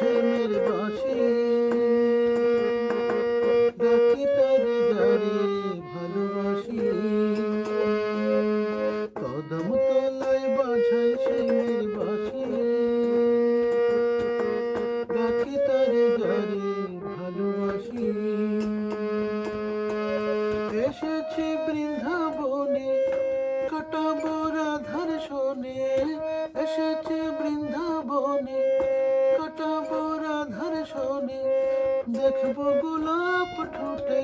শ্যামের বাসি। ডাকি তারে যারে ভালোবাসি। কদম তলায় বাঝাই শ্যামের বাসি ডাকি তারে যারে ভালোবাসি। এসেছি বৃন্দাবনে, কাটাবো রাধার শোনে এসেছি বৃন্দাবনে দেখব গোলাপ ঠোঁটে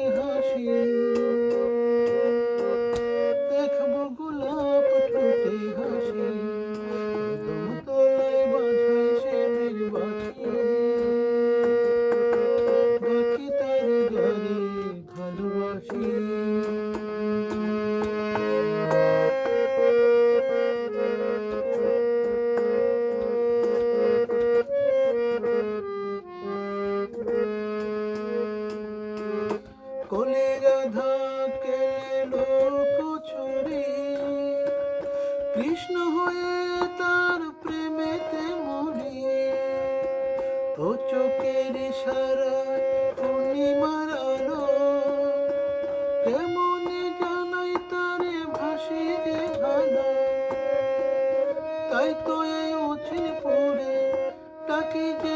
কলে রাধা কেলে লোক ছড়ি কৃষ্ণ হয়ে তার প্রেমেতে মরি। ও চোখের ইশারা পূর্ণিমার আলো। কেমনে জানাই তারে ভাসি যে ভালো। তাই তো এই উচিন পড়ে ডাকি যে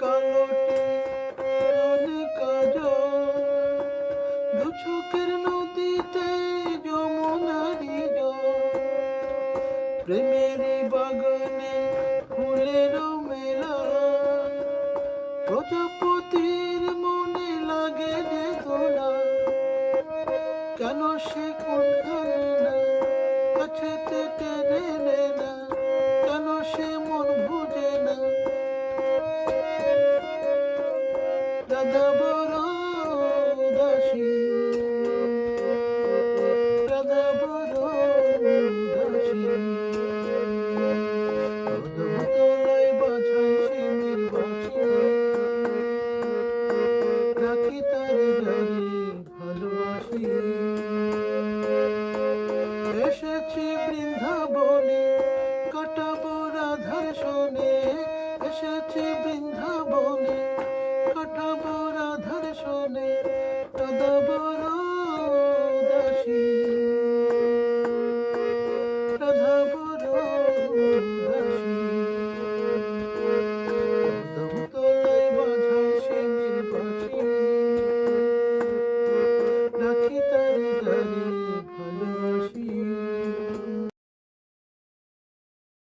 কালোটি রনে কাজ নদীতে যমুনারি বাগানে ফুলের মেলা প্রজাপতির মনে লাগে যে দোলা কেন সে কোনখানে the boo.